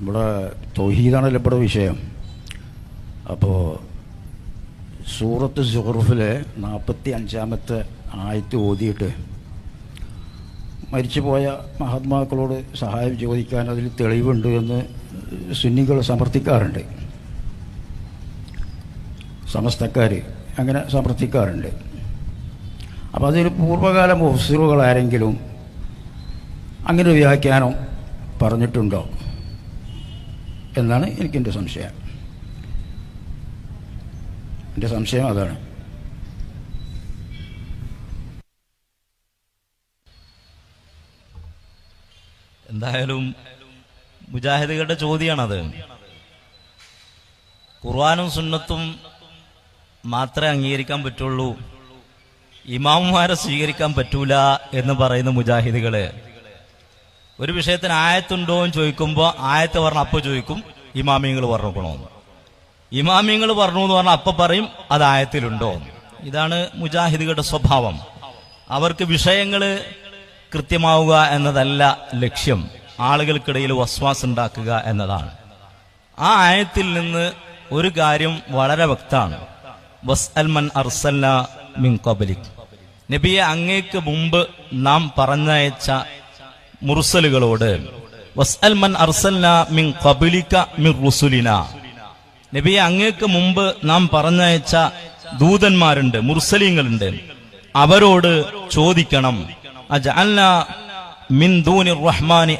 ഇവിടെ തൊഹീദാണല്ലോ ഇവിടെ വിഷയം. അപ്പോൾ സൂറത്ത് സുഹറുഫിലെ നാൽപ്പത്തി അഞ്ചാമത്തെ ആയത്ത് ഓതിയിട്ട് മരിച്ചുപോയ മഹാത്മാക്കളോട് സഹായം ചോദിക്കാൻ അതിൽ തെളിവുണ്ട് എന്ന് സുന്നികൾ സമർത്ഥിക്കാറുണ്ട്. സമസ്തക്കാർ അങ്ങനെ സമർത്ഥിക്കാറുണ്ട്. അപ്പോൾ അതിൽ പൂർവകാല മുഫ്സിറുകൾ ആരെങ്കിലും അങ്ങനെ വ്യാഖ്യാനം പറഞ്ഞിട്ടുണ്ടോ? എന്നാണ് എനിക്കെന്റെ സംശയം. എന്റെ സംശയം അതാണ്. എന്തായാലും മുജാഹിദുകളുടെ ചോദ്യമാണത്. ഖുർആാനും സുന്നത്തും മാത്രമേ അംഗീകരിക്കാൻ പറ്റുള്ളൂ. ഇമാമുമാരെ സ്വീകരിക്കാൻ പറ്റൂല എന്ന് പറയുന്ന മുജാഹിദുകൾ ഒരു വിഷയത്തിന് ആയത്തുണ്ടോ എന്ന് ചോദിക്കുമ്പോൾ ആയത്ത് പറഞ്ഞ അപ്പൊ ചോദിക്കും ഇമാമിങ്ങൾ പറഞ്ഞോക്കണോന്ന് ഇമാമിങ്ങൾ പറഞ്ഞു എന്ന് പറഞ്ഞാൽ അപ്പൊ പറയും അത് ആയത്തിലുണ്ടോ. ഇതാണ് മുജാഹിദുകളുടെ സ്വഭാവം. അവർക്ക് വിഷയങ്ങൾ കൃത്യമാവുക എന്നതല്ല ലക്ഷ്യം. ആളുകൾക്കിടയിൽ വസ്വാസ് ഉണ്ടാക്കുക എന്നതാണ്. ആ ആയത്തിൽ നിന്ന് ഒരു കാര്യം വളരെ വ്യക്തമാണ്. വസ് അൽമൻ അർസല്ല മിൻ കബലിക് നബിയെ അങ്ങേക്ക് മുമ്പ് നാം പറഞ്ഞയച്ച മുർസലുകളോട് മിൻ മിൻ നബിയെ അങ്ങേക്ക് മുമ്പ് നാം പറഞ്ഞയച്ച ദൂതന്മാരുണ്ട് മുർസലിങ്ങളുണ്ട്. അവരോട് ചോദിക്കണം മിൻ ദൂനി റഹ്മാനി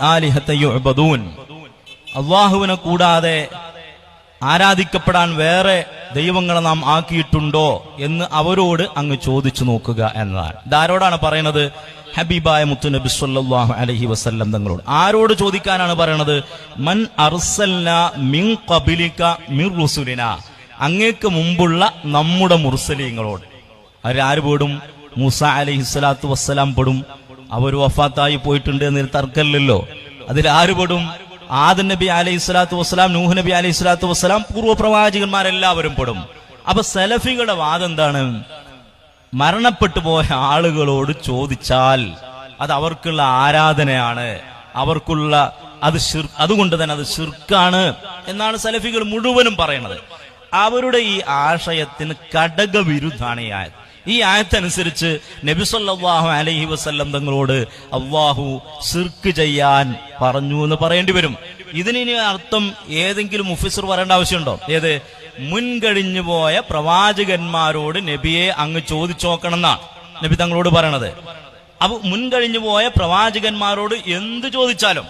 അള്ളാഹുവിനെ കൂടാതെ ആരാധിക്കപ്പെടാൻ വേറെ ദൈവങ്ങളെ നാം ആക്കിയിട്ടുണ്ടോ എന്ന് അവരോട് അങ്ങ് ചോദിച്ചു നോക്കുക എന്നതാണ്. ഇതാരോടാണ് പറയുന്നത് ഹബീബായ മുത്തുനബി സല്ലാഹു അലഹി വസല്ലം തങ്ങളോട് ആരോട് ചോദിക്കാനാണ് പറയണത്? മൻ അർസൽന മിൻ മിർ അങ്ങേക്ക് മുമ്പുള്ള നമ്മുടെ മുർസലീങ്ങളോട്. അവരാര് പെടും? മൂസ അലഹി സ്വലാത്തു വസ്സലാം പെടും. അവർ വഫാത്തായി പോയിട്ടുണ്ട് എന്നൊരു തർക്കമില്ലല്ലോ. അതിൽ ആര് പെടും? ആദ നബി അലൈഹി സ്വലാത്തു വസ്സലാം നൂഹ് നബി അലൈഹി സ്വലാത്തു വസ്സലാം പൂർവ പ്രവാചകന്മാരെല്ലാവരും പെടും. അപ്പൊ സലഫികളുടെ വാദം എന്താണ് മരണപ്പെട്ടു പോയ ആളുകളോട് ചോദിച്ചാൽ അത് അവർക്കുള്ള ആരാധനയാണ്. അവർക്കുള്ള അത് അതുകൊണ്ട് തന്നെ അത് ഷിർക്കാണ് എന്നാണ് സലഫികൾ മുഴുവനും പറയുന്നത്. അവരുടെ ഈ ആശയത്തിന് കടക കടകവിരുദ്ധാണ് ഈ ആയത് ഈ ആയത്തനുസരിച്ച് നബി സല്ലല്ലാഹു അലൈഹി വസല്ലം തങ്ങളോട് അള്ളാഹു സിർക്ക് ചെയ്യാൻ പറഞ്ഞു എന്ന് പറയേണ്ടി വരും. ഇതിനി അർത്ഥം ഏതെങ്കിലും മുഫിസർ പറയേണ്ട ആവശ്യമുണ്ടോ? ഏത്? മുൻകഴിഞ്ഞു പോയ പ്രവാചകന്മാരോട് നബിയെ അങ്ങ് ചോദിച്ചു എന്നാണ് നബി തങ്ങളോട് പറയണത്. അപ്പൊ മുൻകഴിഞ്ഞു പോയ പ്രവാചകന്മാരോട് എന്ത് ചോദിച്ചാലും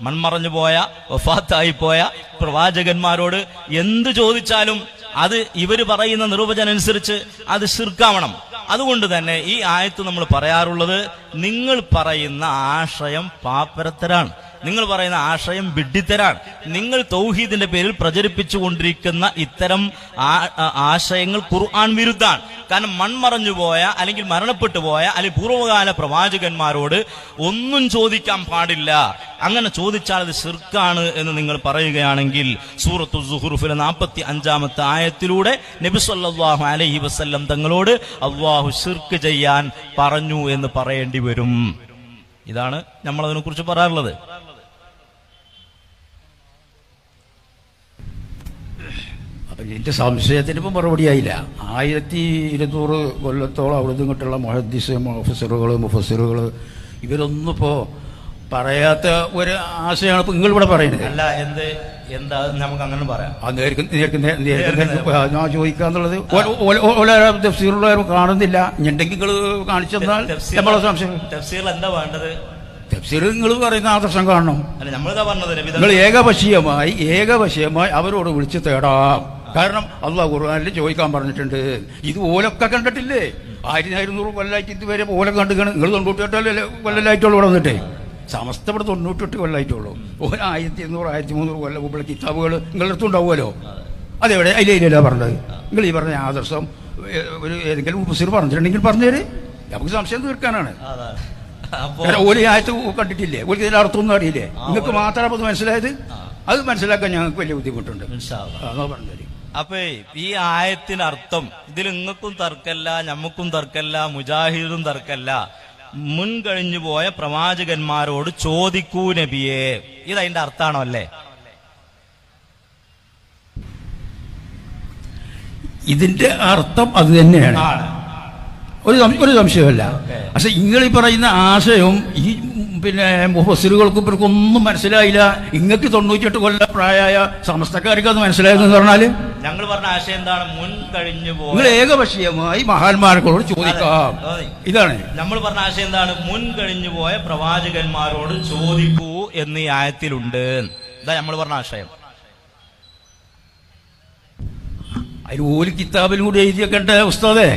മൺമറഞ്ഞു പോയ വഫാത്തായി പോയ പ്രവാചകന്മാരോട് എന്ത് ചോദിച്ചാലും അത് ഇവർ പറയുന്ന നിർവചനം അനുസരിച്ച് അത് ശിർക്കാവണം. അതുകൊണ്ട് തന്നെ ഈ ആയത്ത് നമ്മൾ പറയാറുള്ളത് നിങ്ങൾ പറയുന്ന ആശയം പാപ്പരത്തരാണ്. നിങ്ങൾ പറയുന്ന ആശയം വിഡ്ഢിത്തരാണ് നിങ്ങൾ തൗഹീദിന്റെ പേരിൽ പ്രചരിപ്പിച്ചുകൊണ്ടിരിക്കുന്ന ഇത്തരം ആ- ആ- ആശയങ്ങൾ ഖുർആൻ വിരുദ്ധാണ് കാരണം മൺമറഞ്ഞു പോയ അല്ലെങ്കിൽ മരണപ്പെട്ടു പോയ അല്ലെങ്കിൽ പൂർവകാല പ്രവാചകന്മാരോട് ഒന്നും ചോദിക്കാൻ പാടില്ല. അങ്ങനെ ചോദിച്ചാൽ അത് ശിർക്കാണ് എന്ന് നിങ്ങൾ പറയുകയാണെങ്കിൽ സൂറത്തു സുഹുറുഫിലെ നാൽപ്പത്തി അഞ്ചാമത്തെ ആയത്തിലൂടെ നബി സല്ലല്ലാഹു അലൈഹി വസല്ലം തങ്ങളോട് അള്ളാഹു ശിർക്ക് ചെയ്യാൻ പറഞ്ഞു എന്ന് പറയേണ്ടി വരും. ഇതാണ് നമ്മൾ അതിനെക്കുറിച്ച് പറയാറുള്ളത് എന്റെ സംശയത്തിന് ഇപ്പം മറുപടിയായില്ല ആയിരത്തി ഇരുന്നൂറ് കൊല്ലത്തോളം അവിടുന്ന് ഇങ്ങോട്ടുള്ള മൊഹദ്ദീസ് ഓഫീസറുകൾ മുഫസറുകൾ ഇവരൊന്നും ഇപ്പോൾ പറയാത്ത ഒരു ആശയമാണ് ഇപ്പം നിങ്ങൾ ഇവിടെ പറയുന്നത്. അല്ല എന്ത്? എന്താ? നമുക്ക് അങ്ങനെ പറയാം. ഞാൻ ചോദിക്കാന്നുള്ളത് തഫ്സീറുള്ളവരും കാണുന്നില്ല. ഞണ്ടെങ്കിൽ നിങ്ങൾ കാണിച്ചെന്നാൽ നമ്മളെ സംശയം. തഫ്സീറിൽ എന്താ വേണ്ടത്? തഫ്സീർ നിങ്ങൾ പറയുന്ന ആദർശം കാണണം. നിങ്ങൾ ഏകപക്ഷീയമായി ഏകപക്ഷീയമായി അവരോട് വിളിച്ച് തേടാം. കാരണം അള്ളാഹ് ഖുർആാനിൽ ചോദിക്കാൻ പറഞ്ഞിട്ടുണ്ട്. ഇത് ഓലൊക്കെ കണ്ടിട്ടില്ലേ? ആയിരത്തി ഇരുന്നൂറ് കൊല്ലായിട്ട് ഇതുവരെ ഓല കണ്ടുകയാണ് നിങ്ങൾ തൊണ്ണൂറ്റെട്ടല്ലേ കൊല്ലലായിട്ടുള്ളൂ ഇവിടെ വന്നിട്ടേ? സമസ്ത ഇവിടെ തൊണ്ണൂറ്റെട്ട് കൊല്ലായിട്ടുള്ളൂ. ഓല ആയിരത്തി ഇരുന്നൂറ് ആയിരത്തി മുന്നൂറ് കൊല്ലം മുമ്പുള്ള കിതാബുകൾ നിങ്ങളുടെ അടുത്തുണ്ടാവുമല്ലോ അതെവിടെ അതിലല്ല പറഞ്ഞത്? നിങ്ങൾ ഈ പറഞ്ഞ ആദർശം ഒരു ഏതെങ്കിലും ഉപസിർ പറഞ്ഞിട്ടുണ്ടെങ്കിൽ പറഞ്ഞേര്. നമുക്ക് സംശയം തീർക്കാനാണ്. ഒരു ആയത്ത് കണ്ടിട്ടില്ലേ? ഒരു ഇതിന്റെ അർത്ഥമൊന്നും അറിയില്ലേ? നിങ്ങൾക്ക് മാത്രം അത് മനസ്സിലായത്? അത് മനസ്സിലാക്കാൻ ഞങ്ങൾക്ക് വലിയ ബുദ്ധിമുട്ടുണ്ട്. ഇൻഷാ തരും അതാ അപ്പേ ഈ ആയത്തിനർത്ഥം ഇതിൽ നിങ്ങൾക്കും തർക്കല്ല ഞമ്മക്കും തർക്കല്ല മുജാഹിദും തർക്കല്ല. മുൻകഴിഞ്ഞു പോയ പ്രവാചകന്മാരോട് ചോദിക്കൂ നബിയെ. ഇത് അതിന്റെ അർത്ഥാണോ അല്ലേ? ഇതിന്റെ അർത്ഥം അത് തന്നെയാണ്. ഒരു സംശയമല്ല. പക്ഷെ നിങ്ങൾ ഈ പറയുന്ന ആശയവും ഈ പിന്നെ മുഹസിറുകൾക്കും ഇവർക്കൊന്നും മനസ്സിലായില്ല. ഇങ്ങക്ക് തൊണ്ണൂറ്റെട്ട് കൊല്ലം പ്രായമായ സമസ്തക്കാർക്ക് അത് മനസ്സിലായെന്ന് പറഞ്ഞാൽ? ഞങ്ങൾ പറഞ്ഞ ആശയം എന്താണ്? മുൻ കഴിഞ്ഞു നിങ്ങൾ ഏകപക്ഷീയമായി മഹാന്മാരോട് ചോദിക്കാം. ഇതാണ്. നമ്മൾ പറഞ്ഞ ആശയം എന്താണ്? മുൻ കഴിഞ്ഞു പോയ പ്രവാചകന്മാരോട് ചോദിക്കൂ എന്ന് ആയത്തിലുണ്ട്. ഇതാ നമ്മൾ പറഞ്ഞ ആശയം. അതിൽ ഒരു കിതാബിലും കൂടി എഴുതി വെക്കേണ്ട ഉസ്താദേ?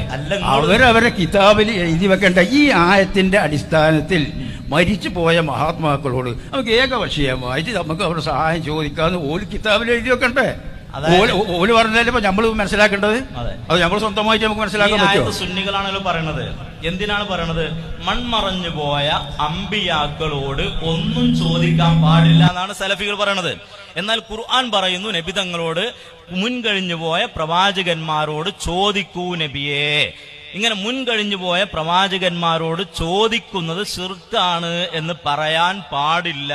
അവരവരെ കിതാബിൽ എഴുതി വെക്കേണ്ട. ഈ ആയത്തിന്റെ അടിസ്ഥാനത്തിൽ മരിച്ചു പോയ മഹാത്മാക്കളോട് നമുക്ക് ഏകപക്ഷീയമായിട്ട് നമുക്ക് അവരുടെ സഹായം ചോദിക്കാന്ന് ഓൽ കിതാബിൽ എഴുതി വെക്കണ്ടേ? അതായത്- ഓൽ ഓൽ പറഞ്ഞാലും ഇപ്പൊ നമ്മൾ മനസ്സിലാക്കേണ്ടത്? അതെ. നമ്മൾ സ്വന്തമായിട്ട് നമുക്ക് മനസ്സിലാക്കാൻ ആയത്ത് സുന്നികളാണല്ലോ പറയണത്. എന്തിനാണ് പറയണത്? മൺമറഞ്ഞു പോയ അമ്പിയാക്കളോട് ഒന്നും ചോദിക്കാൻ പാടില്ല എന്നാണ് സലഫികൾ പറയണത്. എന്നാൽ ഖുർആൻ പറയുന്നു നബി തങ്ങളോട് മുൻകഴിഞ്ഞു പോയ പ്രവാചകന്മാരോട് ചോദിക്കൂ നബിയേ. ഇങ്ങനെ മുൻകഴിഞ്ഞു പോയ പ്രവാചകന്മാരോട് ചോദിക്കുന്നത് ശിർക്കാണ് എന്ന് പറയാൻ പാടില്ല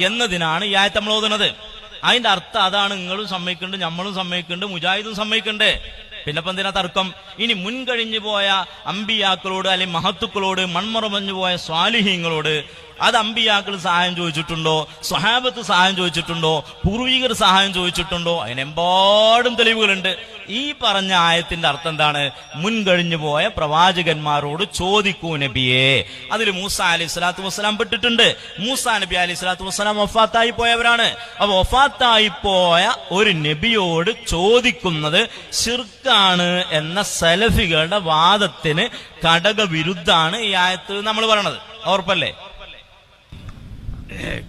എന്നതിനാണ് ഈ ആയത്ത് നമ്മൾ ഓതുന്നത്. അതിന്റെ അർത്ഥം അതാണ് നിങ്ങളും സമ്മതിക്കുന്നുണ്ട് നമ്മളും സമ്മതിക്കുന്നുണ്ട് മുജാഹിദും സമ്മതിക്കണ്ടേ പിന്നെ ഇപ്പൊ എന്തിനാ തർക്കം? ഇനി മുൻകഴിഞ്ഞു പോയ അമ്പിയാക്കളോട് അല്ലെങ്കിൽ മഹത്തുക്കളോട് മൺമറമഞ്ഞു പോയ സ്വാലിഹീങ്ങളോട് അത് അമ്പിയാക്കൾ സഹായം ചോദിച്ചിട്ടുണ്ടോ? സ്വഹാബത്ത് സഹായം ചോദിച്ചിട്ടുണ്ടോ? പൂർവികർ സഹായം ചോദിച്ചിട്ടുണ്ടോ? അതിനെമ്പാടും തെളിവുകളുണ്ട്. ഈ പറഞ്ഞ ആയത്തിന്റെ അർത്ഥം എന്താണ്? മുൻകഴിഞ്ഞു പോയ പ്രവാചകന്മാരോട് ചോദിക്കൂ നബിയെ. അതിൽ മൂസ അലി സ്വലാത്തു വസ്സലാം പെട്ടിട്ടുണ്ട്. മൂസ നബി അലി സ്വലാത്തു വസ്സലാം ഒഫാത്തായി പോയവരാണ്. അപ്പൊ ഒഫാത്തായി പോയ ഒരു നബിയോട് ചോദിക്കുന്നത് ഷിർക്കാണ് എന്ന സലഫികളുടെ വാദത്തിന് ഘടകവിരുദ്ധാണ് ഈ ആയത്ത് നമ്മൾ പറയണത്. ഉറപ്പല്ലേ? ഏ,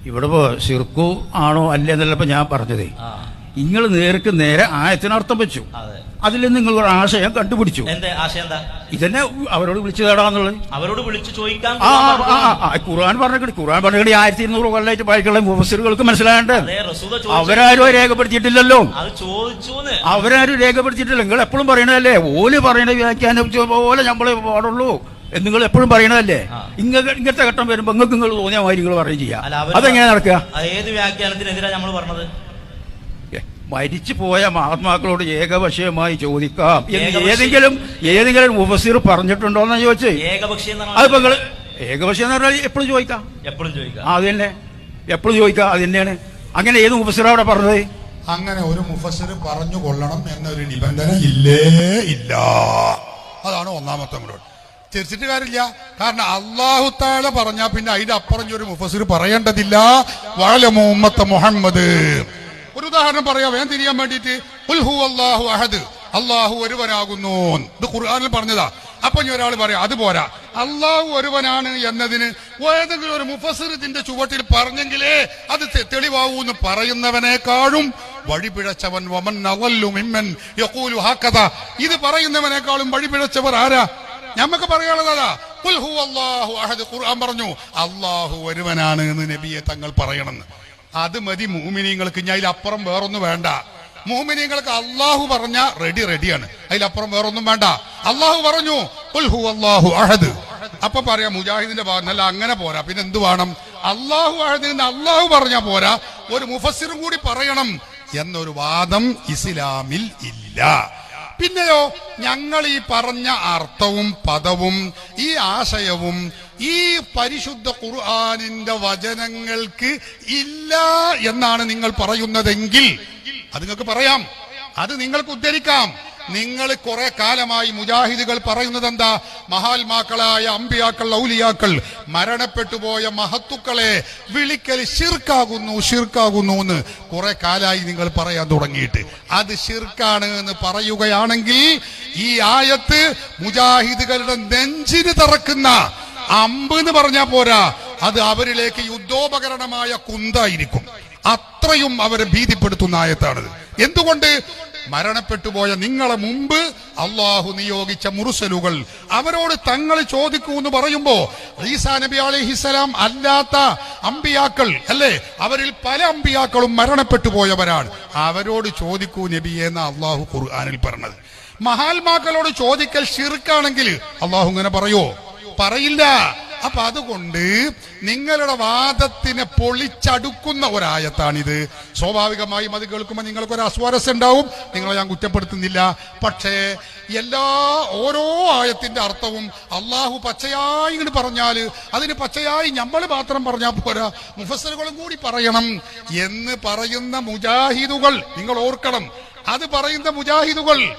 ഇവിടെ ഇപ്പോ സിർക്കു ആണോ അല്ലേ എന്നല്ല ഇപ്പൊ ഞാൻ പറഞ്ഞത്. നിങ്ങൾ നേർക്ക് നേരെ ആയത്തിനർത്ഥം വെച്ചു. അതെ. അതിൽ നിങ്ങൾ ഒരു ആശയം കണ്ടുപിടിച്ചു. ഇതന്നെ അവരോട് വിളിച്ചു തേടാന്നുള്ളത്. അവരോട് വിളിച്ചു ചോദിക്കാൻ ഖുർആൻ പറഞ്ഞു ഖുർആൻ പറഞ്ഞു ആയിരത്തി ഇരുന്നൂറ് കൊല്ലായിട്ട് പായിക്കുള്ള മുഫസിറുകൾക്ക് മനസ്സിലാകണ്ടേ അവരാരും രേഖപ്പെടുത്തിയിട്ടില്ലല്ലോ. അവരാരും രേഖപ്പെടുത്തിയിട്ടില്ല. നിങ്ങൾ എപ്പോഴും പറയണതല്ലേ? ഓൽ പറയണ വ്യാഖ്യാനം പോലെ നമ്മളെ പാടുള്ളൂ. നിങ്ങൾ എപ്പോഴും പറയണതല്ലേ. ഇങ്ങ ഇങ്ങനത്തെ ഘട്ടം വരുമ്പോ നിങ്ങൾക്ക് നിങ്ങൾ തോന്നിയ മാതിരി നിങ്ങൾ പറയുകയും ചെയ്യാം. അതെങ്ങനെ നടക്കുക? അത് ഏത് വ്യാഖ്യാനത്തിനെതിരാ നമ്മൾ പറഞ്ഞത്? മരിച്ചു പോയ മഹാത്മാക്കളോട് ഏകപക്ഷീയമായി ചോദിക്കാം. എന്ന് ഏതെങ്കിലും ഏതെങ്കിലും ഉപസീർ പറഞ്ഞിട്ടുണ്ടോ എന്നാ ചോദിച്ചേ. ഏകപക്ഷീയം എന്ന് അതിപ്പോ നിങ്ങൾ ഏകപക്ഷീയം എന്ന് പറഞ്ഞാൽ എപ്പോഴും ചോദിക്കാം? എപ്പോഴും ചോദിക്കാം. ആ, അത് തന്നെ എപ്പോഴും ചോദിക്കാം അത് തന്നെയാണ് അങ്ങനെ ഏത് ഉപസീർ അവിടെ പറഞ്ഞത്? അങ്ങനെ ഒരു മുഫസ്സിർ പറഞ്ഞു കൊള്ളണം എന്നൊരു നിബന്ധന ഇല്ലേ ഇല്ല. അതാണ് ഒന്നാമത്തെ മുന്നോട്ട് തിരിച്ചിട്ട് കാര്യമില്ല. കാരണം അള്ളാഹു താല പറഞ്ഞാ പിന്നെ അതിന്റെ അപ്പുറം ഒരു മുഫസ്സിർ പറയേണ്ടതില്ല. വളരെ മുഹമ്മത്ത് മുഹമ്മദ്. ഒരു ഉദാഹരണം പറയാം. വേഗം തിരിയാൻ വേണ്ടിയിട്ട്. അള്ളാഹു അഹദ്. ഒരുവനാകുന്നു. ഇത് ഖുർആാനിൽ പറഞ്ഞതാ. അപ്പൊ ഇനി ഒരാൾ പറയാം അത് പോരാ. അള്ളാഹു ഒരുവനാണ് എന്നതിന് ഏതെങ്കിലും ഒരു മുഫസിർ ഇതിന്റെ ചുവട്ടിൽ പറഞ്ഞെങ്കിലേ അത് തെളിവാവൂ എന്ന് പറയുന്നവനേക്കാളും വഴിപിഴച്ചവൻ വമൻ ഇത് പറയുന്നവനേക്കാളും വഴിപിഴച്ചവർ ആരാ? ഞമ്മക്ക് പറയാനുള്ളതാ അഹദ് ഖുർആൻ പറഞ്ഞു. അള്ളാഹു ഒരുവനാണ് എന്ന് നബിയെ തങ്ങൾ പറയണമെന്ന്. അത് മതി മൂമിനീങ്ങൾക്ക് ഞാൻ അതിലപ്പുറം വേറൊന്നും വേണ്ട. മൂമിനീങ്ങൾക്ക് അള്ളാഹു പറഞ്ഞ റെഡി റെഡിയാണ്. അതിലപ്പുറം വേറൊന്നും വേണ്ട. അള്ളാഹു പറഞ്ഞു അഹദ് അപ്പൊ പറയാം മുജാഹിദിന്റെ ഭാഗം അല്ല അങ്ങനെ പോരാ. പിന്നെ എന്ത് വേണം? അള്ളാഹു അഹദിൽ അള്ളാഹു പറഞ്ഞാ പോരാ. ഒരു മുഫസിറും കൂടി പറയണം എന്നൊരു വാദം ഇസ്ലാമിൽ ഇല്ല. പിന്നെയോ ഞങ്ങൾ ഈ പറഞ്ഞ അർത്ഥവും പദവും ഈ ആശയവും ഈ പരിശുദ്ധ ഖുർആാനിന്റെ വചനങ്ങൾക്ക് ഇല്ല എന്നാണ് നിങ്ങൾ പറയുന്നതെങ്കിൽ അത് നിങ്ങൾക്ക് പറയാം. അത് നിങ്ങൾക്ക് ഉദ്ധരിക്കാം. നിങ്ങൾ കുറെ കാലമായി മുജാഹിദുകൾ പറയുന്നത് എന്താ മഹാത്മാക്കളായ അമ്പിയാക്കൾ ഔലിയാക്കൾ മരണപ്പെട്ടുപോയ മഹത്തുക്കളെ വിളിക്കൽ ഷിർക്കാകുന്നു ഷിർക്കാകുന്നു എന്ന് കുറെ കാലമായി നിങ്ങൾ പറയാൻ തുടങ്ങിയിട്ട്. അത് ഷിർക്കാണ് എന്ന് പറയുകയാണെങ്കിൽ ഈ ആയത്ത് മുജാഹിദുകളുടെ നെഞ്ചിന് തറക്കുന്ന അമ്പ് എന്ന് പറഞ്ഞാൽ പോരാ. അത് അവരിലേക്ക് യുദ്ധോപകരണമായ കുന്തായിരിക്കും. അത്രയും അവരെ ഭീതിപ്പെടുത്തുന്ന ആയത്താണത്. എന്തുകൊണ്ട്? മരണപ്പെട്ടു പോയ നിങ്ങളെ മുമ്പ് അള്ളാഹു നിയോഗിച്ച മുറുസലുകൾ അവരോട് തങ്ങൾ ചോദിക്കൂ എന്ന് പറയുമ്പോ ഈസാ നബി അലിഹിസലാം അല്ലാത്ത അമ്പിയാക്കൾ അല്ലേ? അവരിൽ പല അമ്പിയാക്കളും മരണപ്പെട്ടു പോയവരാണ്. അവരോട് ചോദിക്കൂ നബിയെ എന്ന അള്ളാഹു ഖുർആാനിൽ പറഞ്ഞത്. മഹാത്മാക്കളോട് ചോദിക്കൽ ഷിർക്കാണെങ്കിൽ അള്ളാഹു ഇങ്ങനെ പറയോ? പറയില്ല. അപ്പൊ അതുകൊണ്ട് നിങ്ങളുടെ വാദത്തിനെ പൊളിച്ചടുക്കുന്ന ഒരായത്താണിത്. സ്വാഭാവികമായും അത് കേൾക്കുമ്പോൾ നിങ്ങൾക്ക് ഒരു അസ്വാരസ്യം ഉണ്ടാവും. നിങ്ങളെ ഞാൻ കുറ്റപ്പെടുത്തുന്നില്ല. പക്ഷേ എല്ലാ ഓരോ ആയത്തിന്റെ അർത്ഥവും അള്ളാഹു പച്ചയായി ഇങ്ങോട്ട് പറഞ്ഞാൽ അതിന് പച്ചയായി നമ്മൾ മാത്രം പറഞ്ഞാൽ പോരാ. മുഫസറുകളും കൂടി പറയണം. എന്ന് പറയുന്ന മുജാഹിദുകൾ നിങ്ങൾ ഓർക്കണം. അത് പറയുന്ന മുജാഹിദുകൾ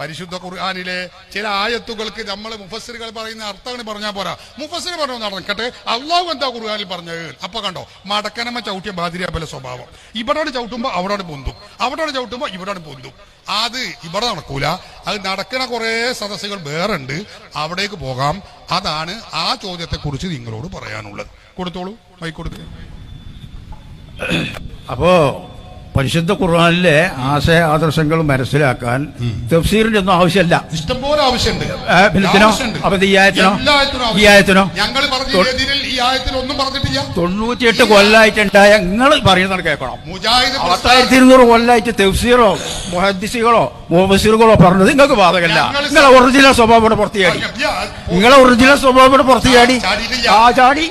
പരിശുദ്ധ ഖുർആാനിലെ ചില ആയത്തുകൾക്ക് നമ്മൾ മുഫസ്സിറുകൾ പറയുന്ന അർത്ഥങ്ങൾ പറഞ്ഞാൽ പോരാ. മുഫസ്സിർ പറഞ്ഞു നടക്കട്ടെ. അള്ളാഹു എന്താ ഖുർആാനിൽ പറഞ്ഞത്? അപ്പൊ കണ്ടോ മടക്കനമ്മ ചവിട്ടിയ ബാതിരിയ പോലെ സ്വഭാവം. ഇവിടോട് ചവിട്ടുമ്പോ അവിടോട് പൊന്തും. അവിടോട് ചവിട്ടുമ്പോ ഇവിടോട് പൊന്തും. അത് ഇവിടെ നടക്കൂല. അത് നടക്കുന്ന കുറെ സദസ്സുകൾ വേറെ ഉണ്ട്. അവിടേക്ക് പോകാം. അതാണ് ആ ചോദ്യത്തെ കുറിച്ച് നിങ്ങളോട് പറയാനുള്ളത്. കൊടുത്തോളൂ. മൈക്കൊടുക്ക അപ്പോ പരിശുദ്ധ ഖുർആാനിലെ ആശയ ആദർശങ്ങൾ മനസ്സിലാക്കാൻ തഫ്സീറിന്റെ ഒന്നും ആവശ്യമല്ല. ഇഷ്ടംപോലെ ആവശ്യമുണ്ട്. ഈ ആയത്തിനോ? ഞങ്ങൾ ഒന്നും പറഞ്ഞിട്ടില്ല? തൊണ്ണൂറ്റിയെട്ട് കൊല്ലായിട്ടുണ്ടായ നിങ്ങൾ പറയുന്നത് കേൾക്കണം. പത്തായിരത്തി ഇരുന്നൂറ് കൊല്ലായിട്ട് തെഫ്സീറോ മുഹദ്സികളോ മുഹബസീറുകളോ പറഞ്ഞത് നിങ്ങൾക്ക് ബാധകല്ല നിങ്ങളെ ഒറിജിനൽ സ്വഭാവം പുറത്തിയാടി പുറത്തു ചാടി നിങ്ങളെ ഒറിജിനൽ സ്വഭാവം പുറത്തിയാടി പുറത്തു ചാടി ആ ചാടി.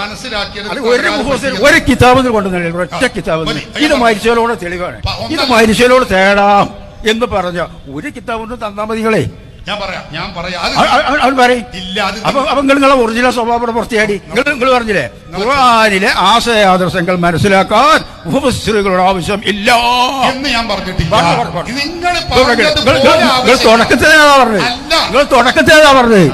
മനസ്സിലാക്കിയത് ഒരു പറയാതെ കിതാബിൽ കൊണ്ടുവന്നില്ല ഒറ്റ കിതാബ് ഇത് മരിച്ചവരോട് തെളിവാണ്. ഇത് മരിച്ചവരോട് തേടാം എന്ന് പറഞ്ഞ ഒരു കിതാബ് തന്നാ മതികളെ ഞാൻ പറയാം ഞാൻ പറയാം. അവൻ പറയും. അപ്പൊ അപ്പൊ നിങ്ങൾ നിങ്ങളെ ഒറിജിനൽ സ്വഭാവം പുറത്തിയാടി. നിങ്ങൾ നിങ്ങൾ പറഞ്ഞില്ലേ? ഖുർആനിലെ ആശയാദർശങ്ങൾ മനസ്സിലാക്കാൻ മുഫസ്സിറുകളുടെ ആവശ്യം ഇല്ല. എന്ന് ഞാൻ പറഞ്ഞിട്ടില്ല. പറഞ്ഞു, പറഞ്ഞു, പറഞ്ഞു. നിങ്ങൾ നിങ്ങൾ നിങ്ങൾ ഏതാ പറഞ്ഞത്. നിങ്ങൾ തുടക്കത്തിൽ ഏതാ പറഞ്ഞത്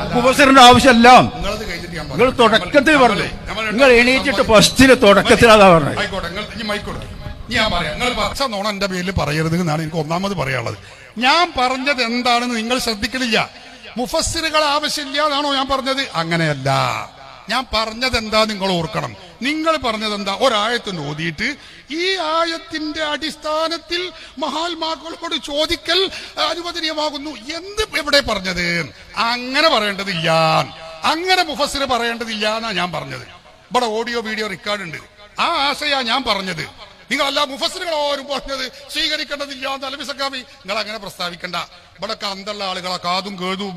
ആവശ്യമല്ല കഴിഞ്ഞിട്ട് ഞാൻ നിങ്ങൾ. തുടക്കത്തിൽ പറഞ്ഞു. നിങ്ങൾ എണീറ്റിട്ട് ഫസ്റ്റിൽ തുടക്കത്തിൽ അതാ പറഞ്ഞത്. ആയിക്കോട്ടെ നിങ്ങൾ ഇനി മൈക്കോട്ടെ ഞാൻ പറയാം. നിങ്ങൾ പച്ച നോണ എന്റെ പേരിൽ പറയരുത് എന്നാണ് എനിക്ക് ഒന്നാമത് പറയാനുള്ളത്. ഞാൻ പറഞ്ഞത് എന്താണെന്ന് നിങ്ങൾ ശ്രദ്ധിക്കണില്ല മുഫസ്സിറുകൾ ആവശ്യമില്ല എന്നാണോ ഞാൻ പറഞ്ഞത്? അങ്ങനെയല്ല. ഞാൻ പറഞ്ഞത് എന്താ നിങ്ങൾ ഓർക്കണം. നിങ്ങൾ പറഞ്ഞത് എന്താ? ഒരായത്തിന് ഓതിയിട്ട് ഈ ആയത്തിന്റെ അടിസ്ഥാനത്തിൽ മഹാത്മാക്കളോട് ചോദിക്കൽ അനുവദനീയമാകുന്നു എന്ത് എവിടെ പറഞ്ഞത്? അങ്ങനെ പറയേണ്ടതില്ല. അങ്ങനെ മുഫസ്സിർ പറയേണ്ടതില്ല എന്നാ ഞാൻ പറഞ്ഞത്. ഇവിടെ ഓഡിയോ വീഡിയോ റെക്കോർഡ് ഉണ്ട് ആ ആശയാ ഞാൻ പറഞ്ഞത്. നിങ്ങളല്ല മുഫസിനുകളോരും ആരും പറഞ്ഞത്. സ്വീകരിക്കേണ്ടതില്ല അലബിസക്കാമി നിങ്ങൾ അങ്ങനെ പ്രസ്താവിക്കണ്ട. ഇവിടെ അന്തള്ള ആളുകളെ കാതും കേതും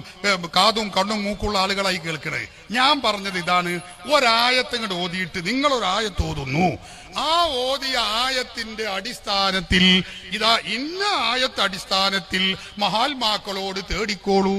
കാതും കണ്ണും മൂക്കുള്ള ആളുകളായി കേൾക്കണേ. ഞാൻ പറഞ്ഞത് ഇതാണ്. ഒരായത്തിങ്ങോട്ട് ഓതിയിട്ട് നിങ്ങൾ ഒരായത്ത് ഓതുന്നു. ആ ഓതിയ ആയത്തിന്റെ അടിസ്ഥാനത്തിൽ ഇതാ ഇന്ന ആയത്ത് അടിസ്ഥാനത്തിൽ മഹാത്മാക്കളോട് തേടിക്കോളൂ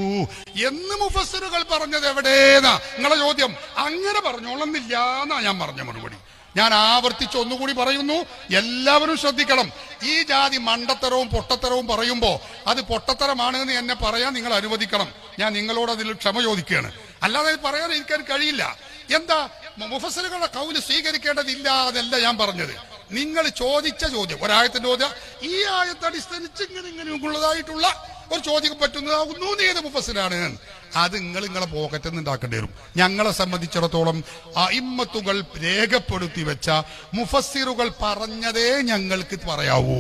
എന്ന് മുഫസറുകൾ പറഞ്ഞത് എവിടേന്നാ? നിങ്ങളെ ചോദ്യം അങ്ങനെ പറഞ്ഞോളന്നില്ല എന്നാ ഞാൻ പറഞ്ഞ മറുപടി. ഞാൻ ആവർത്തിച്ച് ഒന്നുകൂടി പറയുന്നു എല്ലാവരും ശ്രദ്ധിക്കണം. ഈ ജാതി മണ്ടത്തരവും പൊട്ടത്തരവും പറയുമ്പോ അത് പൊട്ടത്തരമാണ് എന്ന് എന്നെ പറയാൻ നിങ്ങൾ അനുവദിക്കണം. ഞാൻ നിങ്ങളോട് അതിൽ ക്ഷമ ചോദിക്കുകയാണ്. അല്ലാതെ പറയാൻ ഇരിക്കാൻ കഴിയില്ല. എന്താ? മുഫസലുകളുടെ കൗൽ സ്വീകരിക്കേണ്ടതില്ല എന്നല്ല ഞാൻ പറഞ്ഞത്. നിങ്ങൾ ചോദിച്ച ചോദ്യം ഒരായത്തിന്റെ ചോദ്യം ഈ ആയത്തെ അടിസ്ഥാനിച്ച് ഇങ്ങനെ ഇങ്ങനെ ഉള്ളതായിട്ടുള്ള ഒരു ചോദ്യം പറ്റുന്നതാകുന്നു ഏത് മുഫസിലാണ് അത് നിങ്ങൾ നിങ്ങളെ പോക്കറ്റിൽ നിന്ന് ഉണ്ടാക്കേണ്ടി വരും. ഞങ്ങളെ സംബന്ധിച്ചിടത്തോളം അയിമ്മത്തുകൾ രേഖപ്പെടുത്തി വെച്ച മുഫസ്സിറുകൾ പറഞ്ഞതേ ഞങ്ങൾക്ക് പറയാവൂ.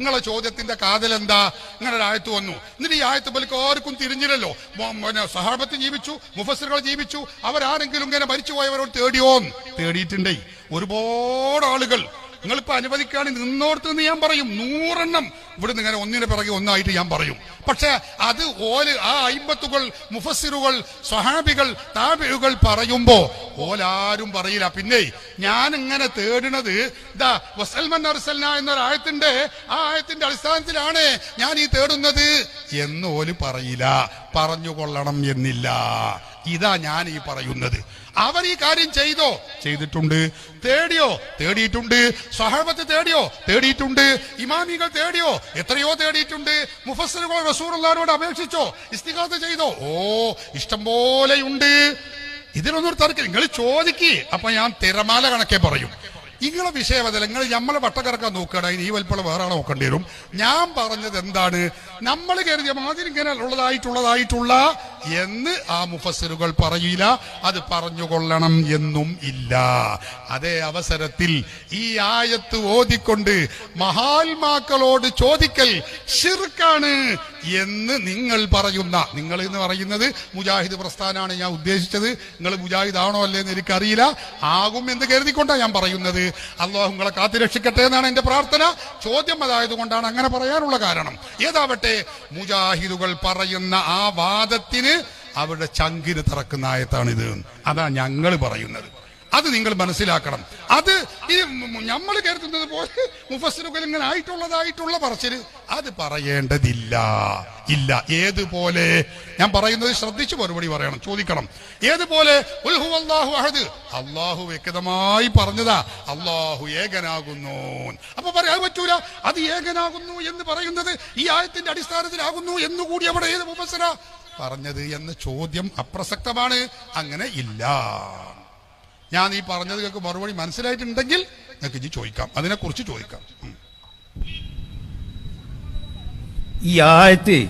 നിങ്ങളെ ചോദ്യത്തിന്റെ കാതൽ എന്താ നിങ്ങളുടെ ആയത്ത് വന്നു. എന്നിട്ട് ഈ ആയത്ത് പലിക്ക് ആർക്കും തിരിഞ്ഞില്ലല്ലോ. സഹാബത്ത് ജീവിച്ചു മുഫസിറുകൾ ജീവിച്ചു. അവരാരെങ്കിലും ഇങ്ങനെ മരിച്ചുപോയവരോട് തേടിയോ തേടിയിട്ടുണ്ടേ. ഒരുപാട് ആളുകൾ നിങ്ങളിപ്പോ അനുവദിക്കുകയാണ് നിന്നോടത്ത് നിന്ന് ഞാൻ പറയും നൂറെണ്ണം. ഇവിടുന്ന് ഇങ്ങനെ ഒന്നിനെ പിറകെ ഒന്നായിട്ട് ഞാൻ പറയും. പക്ഷെ അത് ഓൽ ആ അയിമ്പത്തുകൾ മുഫസിറുകൾ സ്വഹാബികൾ താബിഴുകൾ പറയുമ്പോ ഓലാരും പറയില്ല. പിന്നെ ഞാൻ ഇങ്ങനെ തേടുന്നത് ഇതാ വസൽമൻ അർസൽന എന്നൊരു ആയത്തിന്റെ ആ ആയത്തിന്റെ അടിസ്ഥാനത്തിലാണ് ഞാൻ ഈ തേടുന്നത് എന്ന് ഓൽ പറയില്ല. പറഞ്ഞു കൊള്ളണം എന്നില്ല. ഇതാ ഞാൻ ഈ പറയുന്നത്. അവർ ഈ കാര്യം ചെയ്തോ? ചെയ്തിട്ടുണ്ട്. തേടിയോ? തേടിയിട്ടുണ്ട്. സഹാബത്ത് തേടിയോ? തേടിയിട്ടുണ്ട്. ഇമാമികൾ തേടിയോ? എത്രയോ തേടിയിട്ടുണ്ട്. മുഫസറുകൾ റസൂറുള്ളവരോട് അപേക്ഷിച്ചോ? ഇസ്തിഹാത്ത് ചെയ്തോ? ഓ ഇഷ്ടം പോലെയുണ്ട് ഇതിലൊന്നും തർക്കം. നിങ്ങൾ ചോദിക്കേ. അപ്പൊ ഞാൻ തിരമാല കണക്കെ പറയും. നിങ്ങളെ വിഷയവതൽ നിങ്ങൾ നമ്മളെ വട്ടക്കിറക്കാൻ നോക്കുകയാണ്. അതിന് ഈ വലിപ്പുള്ള വേറെ നോക്കേണ്ടി വരും. ഞാൻ പറഞ്ഞത് എന്താണ്? നമ്മൾ കരുതിയ മാതിരി ഇങ്ങനെ ഉള്ളതായിട്ടുള്ളതായിട്ടുള്ള എന്ന് ആ മുഫസ്സിറുകൾ പറയില്ല അത് പറഞ്ഞുകൊള്ളണം എന്നും ഇല്ല. അതേ അവസരത്തിൽ ഈ ആയത്ത് ഓതിക്കൊണ്ട് മഹാത്മാക്കളോട് ചോദിക്കൽ ഷിർക്കാണ് എന്ന് നിങ്ങൾ പറയുന്ന നിങ്ങൾ എന്ന് പറയുന്നത് മുജാഹിദ് പ്രസ്ഥാനാണ് ഞാൻ ഉദ്ദേശിച്ചത്. നിങ്ങൾ മുജാഹിദ് ആണോ അല്ലേ എന്ന് എനിക്കറിയില്ല. ആകും എന്ന് കരുതിക്കൊണ്ടാണ് ഞാൻ പറയുന്നത്. അള്ളാഹു നിങ്ങളെ കാത്തിരക്ഷിക്കട്ടെ എന്നാണ് എന്റെ പ്രാർത്ഥന. ചോദ്യം അതായത് കൊണ്ടാണ് അങ്ങനെ പറയാനുള്ള കാരണം. ഏതാവട്ടെ മുജാഹിദുകൾ പറയുന്ന ആ വാദത്തിന് അവരുടെ ചങ്കിന് തറക്കുന്ന ആയത്താണിത് അതാ ഞങ്ങൾ പറയുന്നത്. അത് നിങ്ങൾ മനസ്സിലാക്കണം. അത് ഈ നമ്മൾ കരുതുന്നത് പോലെ മുഫസ്സിലുകൾ ഇങ്ങനെ ആയിട്ടുള്ളതായിട്ടുള്ള പറച്ചിൽ അത് പറയേണ്ടതില്ല. ഇല്ല. ഏതുപോലെ? ഞാൻ പറയുന്നത് ശ്രദ്ധിച്ചു മറുപടി പറയണം. ചോദിക്കണം. ഏതുപോലെ? ഉൽ അഹദ്. അള്ളാഹു വ്യക്തമായി പറഞ്ഞതാ. അള്ളാഹു ഏകനാകുന്നു. അപ്പൊ പറയാൻ പറ്റൂല. അത് ഏകനാകുന്നു എന്ന് പറയുന്നത് ഈ ആയത്തിന്റെ അടിസ്ഥാനത്തിലാകുന്നു എന്നുകൂടി അവിടെ ഏത് മുഫസര പറഞ്ഞത് എന്ന ചോദ്യം അപ്രസക്തമാണ്. അങ്ങനെ ഇല്ല. ഞാൻ ഈ പറഞ്ഞത് നിങ്ങൾക്ക് മറുപടി മനസ്സിലായിട്ടുണ്ടെങ്കിൽ നിങ്ങൾക്ക് ഇനി ചോദിക്കാം. അതിനെക്കുറിച്ച് ചോദിക്കാം. ഈ ആയത്ത്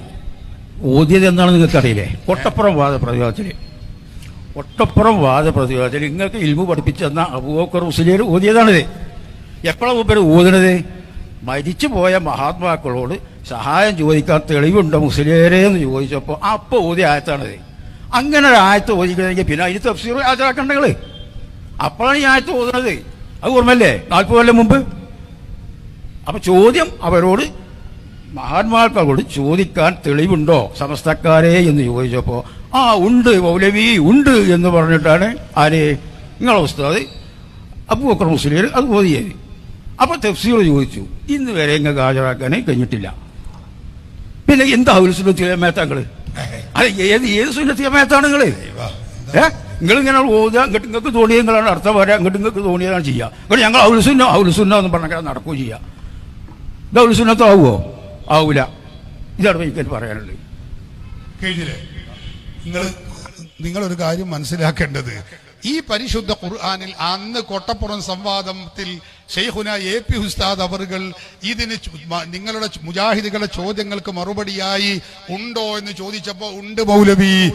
ഓദ്യത് എന്നാണ് നിങ്ങൾക്ക് അറിയില്ലേ? ഒട്ടപ്പുറം വാദ പ്രതിവാദത്തിൽ ഒട്ടപ്പുറം വാദ പ്രതിവാദത്തിൽ നിങ്ങൾക്ക് ഇൽമു പഠിപ്പിച്ചു തന്ന അബൂബക്കർ ഉസലിയർ ഓതിയതാണിത്. എപ്പോഴാണ് മൂപ്പര് ഓതണത്? മരിച്ചു പോയ മഹാത്മാക്കളോട് സഹായം ചോദിക്കാൻ തെളിവുണ്ടോ മുസ്ലിയരെ എന്ന് ചോദിച്ചപ്പോൾ അപ്പോൾ ഓതി ആയത്താണ് അങ്ങനെ ഒരു ആയത്ത് ഓദിക്കണമെങ്കിൽ പിന്നെ അതിന് തഫ്സീർ ഹാജരാക്കണ്ടങ്ങൾ അപ്പോഴാണ് ഈ ആയത്ത് ഓതുന്നത്. അത് ഓർമ്മല്ലേ നാൽപ്പത് കൊല്ലം മുമ്പ്? അപ്പൊ ചോദ്യം അവരോട് മഹാത്മാക്കളോട് ചോദിക്കാൻ തെളിവുണ്ടോ സമസ്തക്കാരെ എന്ന് ചോദിച്ചപ്പോ ആ ഉണ്ട് മൗലവി ഉണ്ട് എന്ന് പറഞ്ഞിട്ടാണ് ആര്? നിങ്ങളെ ഉസ്താദ് അബൂബക്കർ മുസ്ലിം അത് ഓതിയത്. അപ്പൊ തഫ്സീർ ചോദിച്ചു ഇന്ന് വരെ നിങ്ങൾക്ക് ഹാജരാക്കാനേ കഴിഞ്ഞിട്ടില്ല. പിന്നെ എന്താ ഒരു സുന്നത്തിയമേത്താങ്കൾ അല്ല ഏത് ഏത് സുന്നത്തിയമേത്താണ് നിങ്ങൾ? ഏ? നിങ്ങൾ ഇങ്ങനെ ഓതുക ഇങ്ങോട്ട് നിങ്ങൾക്ക് നിങ്ങളാണ് അർത്ഥം വരാം ഇങ്ങോട്ട് നിങ്ങൾക്ക് തോന്നിയതാണ് ചെയ്യുക ഇങ്ങോട്ട് ഞങ്ങൾ ഔലുസുന്ന ഔലുസുന്ന എന്ന് പറഞ്ഞാൽ നടക്കുകയും ചെയ്യാം. ഇത് ഔലുസുന്നത്താവുമോ ആവൂല. ഇതാണ് എനിക്ക് പറയാനുള്ളത്. കഴിഞ്ഞില്ലേ? നിങ്ങൾ നിങ്ങളൊരു കാര്യം മനസ്സിലാക്കേണ്ടത്. ഈ പരിശുദ്ധ ഖുർആാനിൽ അന്ന് കൊട്ടപ്പുറം സംവാദത്തിൽ ഷെയ്ഖുന എ പി ഉസ്താദ് അവറുകൾ ഇതിന് നിങ്ങളുടെ മുജാഹിദികളുടെ ചോദ്യങ്ങൾക്ക് മറുപടിയായി ഉണ്ടോ എന്ന് ചോദിച്ചപ്പോ ഉണ്ട് മൗലവി.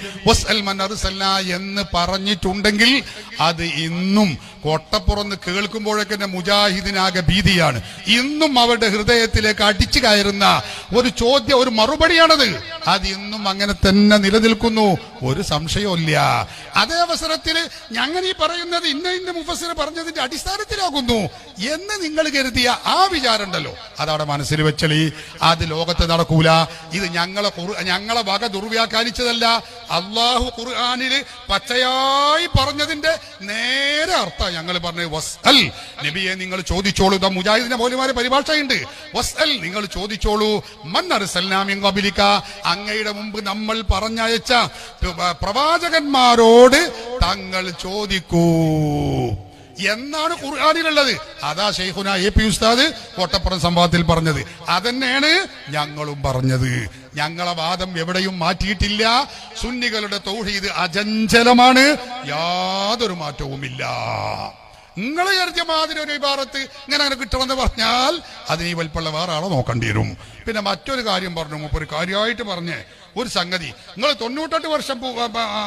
എന്ന് പറഞ്ഞിട്ടുണ്ടെങ്കിൽ അത് ഇന്നും കൊട്ടപ്പുറന്ന് കേൾക്കുമ്പോഴൊക്കെ മുജാഹിദിനാകെ ഭീതിയാണ്. ഇന്നും അവരുടെ ഹൃദയത്തിലേക്ക് അടിച്ചു കയറുന്ന ഒരു ചോദ്യം ഒരു മറുപടിയാണത്. അത് ഇന്നും അങ്ങനെ തന്നെ നിലനിൽക്കുന്നു. ഒരു സംശയമില്ല അതേ അവസരത്തിൽ ഞങ്ങൾ ഈ പറയുന്നത് ഇന്ന ഇന്ന മുഫസിർ പറഞ്ഞതിന്റെ അടിസ്ഥാനത്തിലാകുന്നു എന്ന് നിങ്ങൾ കരുതിയ ആ വിചാരം ഉണ്ടല്ലോ അതവിടെ മനസ്സിൽ വെച്ചളി. അത് ലോകത്ത് നടക്കൂല. ഇത് ഞങ്ങളെ ഞങ്ങളെ വക ദുർവ്യാഖ്യാനിച്ചതല്ല. അള്ളാഹു ഖുർആാനിൽ പച്ചയായി പറഞ്ഞതിന്റെ നേരെ അർത്ഥം ഞങ്ങൾ പറഞ്ഞു വസ് അൽ. നബിയെ നിങ്ങൾ ചോദിച്ചോളൂ. മുജാഹിദിന്റെ മൗലിമാരെ പരിഭാഷയുണ്ട്. വസ് അൽ. നിങ്ങൾ ചോദിച്ചോളൂ. അങ്ങയുടെ മുമ്പ് നമ്മൾ പറഞ്ഞയച്ച പ്രവാചകന്മാരോട് തങ്ങൾ ചോദിക്കൂ. എന്നാണ് ഖുർആാനിലുള്ളത്. അതാ ഷെയ്ഖുന എ പി ഉസ്താദ് കോട്ടപ്പുറം സംഭവത്തിൽ പറഞ്ഞത്. അതന്നെയാണ് ഞങ്ങളും പറഞ്ഞത്. ഞങ്ങളെ വാദം എവിടെയും മാറ്റിയിട്ടില്ല. സുന്നികളുടെ തൗഹീദ് അജഞ്ചലമാണ് യാതൊരു മാറ്റവുമില്ല. നിങ്ങൾ വിചാരിച്ച മാതിരി ഒരു വിഭാഗത്ത് ഇങ്ങനെ അങ്ങനെ കിട്ടുമെന്ന് പറഞ്ഞാൽ അതിന് ഈ വലിപ്പുള്ള വേറെ ആളെ നോക്കേണ്ടി വരും. പിന്നെ മറ്റൊരു കാര്യം പറഞ്ഞു മുമ്പ് ഒരു കാര്യമായിട്ട് പറഞ്ഞേ. ഒരു സംഗതി നിങ്ങൾ തൊണ്ണൂറ്റെട്ട് വർഷം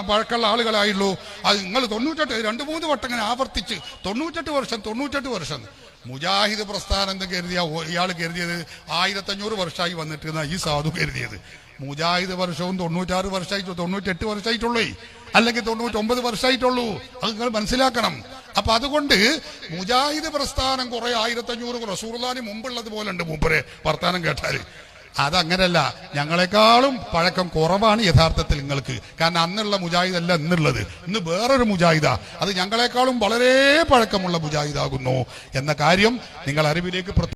പഴക്കമുള്ള ആളുകളായുള്ളൂ. അത് നിങ്ങൾ തൊണ്ണൂറ്റെട്ട് രണ്ട് മൂന്ന് വട്ടം ഇങ്ങനെ ആവർത്തിച്ച് തൊണ്ണൂറ്റെട്ട് വർഷം തൊണ്ണൂറ്റെട്ട് വർഷം. മുജാഹിദ് പ്രസ്ഥാനം എന്ന് കരുതിയ ഇയാൾ കരുതിയത് ആയിരത്തഞ്ഞൂറ് വർഷമായി വന്നിട്ട് ഈ സാധു കരുതിയത്. മുജാഹിദ് വർഷവും തൊണ്ണൂറ്റാറ് വർഷമായിട്ട് തൊണ്ണൂറ്റെട്ട് വർഷമായിട്ടുള്ളൂ. അല്ലെങ്കിൽ തൊണ്ണൂറ്റൊമ്പത് വർഷമായിട്ടുള്ളൂ. അത് നിങ്ങൾ മനസ്സിലാക്കണം. അപ്പൊ അതുകൊണ്ട് മുജാഹിദ് പ്രസ്ഥാനം കുറെ ആയിരത്തഞ്ഞൂറ് റസൂർദാനി മുമ്പുള്ളത് പോലെ ഉണ്ട് മൂപ്പരെ വർത്താനം കേട്ടാൽ. അതങ്ങനല്ല. ഞങ്ങളെക്കാളും പഴക്കം കുറവാണ് യഥാർത്ഥത്തിൽ നിങ്ങൾക്ക്. കാരണം അന്നുള്ള മുജാഹിദ് അല്ല ഇന്നുള്ളത്. ഇന്ന് വേറൊരു മുജാഹിദ. അത് ഞങ്ങളെക്കാളും വളരെ പഴക്കമുള്ള മുജാഹിദാകുന്നു എന്ന കാര്യം നിങ്ങൾ അറിവിലേക്ക്